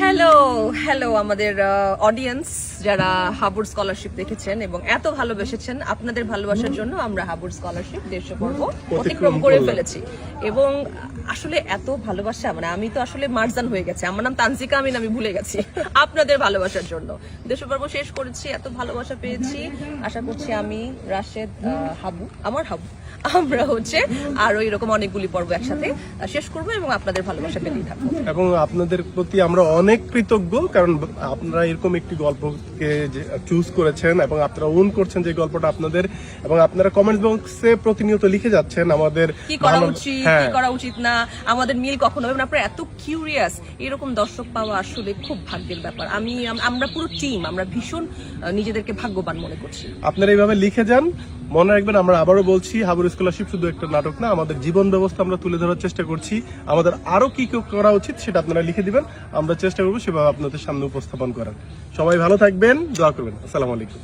Hello hello আমাদের audience যারা হাবুর স্কলারশিপ দেখেছেন এবং এত ভালোবেসেছেন আপনাদের ভালোবাসার জন্য আমরা হাবুর স্কলারশিপ দেশ পর্ব অতিক্রম করে ফেলেছি। এবং আসলে এত ভালোবাসা মানে আমি তো আসলে মার্জান হয়ে গেছে। আমার নাম তানজিকা আমিন আমি ভুলে গেছি আপনাদের ভালোবাসার জন্য। দেড়শো পর্ব শেষ করেছি এত ভালোবাসা পেয়েছি। আশা করছি আমি রাশেদ হাবু আমার হাবু আমরা হচ্ছে আরও এরকম অনেকগুলি পর্ব একসাথে শেষ করব এবং আপনাদের ভালোবাসা পেতেই থাকব। এবং আপনাদের প্রতি আমরা অনেক কৃতজ্ঞ কারণ আপনারা এরকম একটি গল্পকে চুজ করেছেন এবং আপনারা ওন করছেন যে গল্পটা আপনাদের এবং আপনারা কমেন্ট বক্সে প্রতিনিয়ত লিখে যাচ্ছেন আমাদের কি করা উচিত? হ্যাঁ। কি করা উচিত না আমাদের মিল কখনো হবে? না আপনারা এত কিউরিয়াস এরকম দর্শক পাওয়া আসলে খুব ভাগ্যের ব্যাপার। আমি আমরা পুরো টিম আমরা ভীষণ নিজেদেরকে ভাগ্যবান মনে করছি। আপনারা এইভাবে লিখে যান মনে রাখবেন আমরা আবারও বলছি হাবুর স্কলারশিপ শুধু একটা নাটক না আমাদের জীবন ব্যবস্থা আমরা তুলে ধরার চেষ্টা করছি। আমাদের আরও কি কি করা উচিত সেটা আপনারা লিখে দিবেন আমরা চেষ্টা করব সেভাবে আপনাদের সামনে উপস্থাপন করার। সবাই ভালো থাকবেন দোয়া করবেন। আসসালামু আলাইকুম।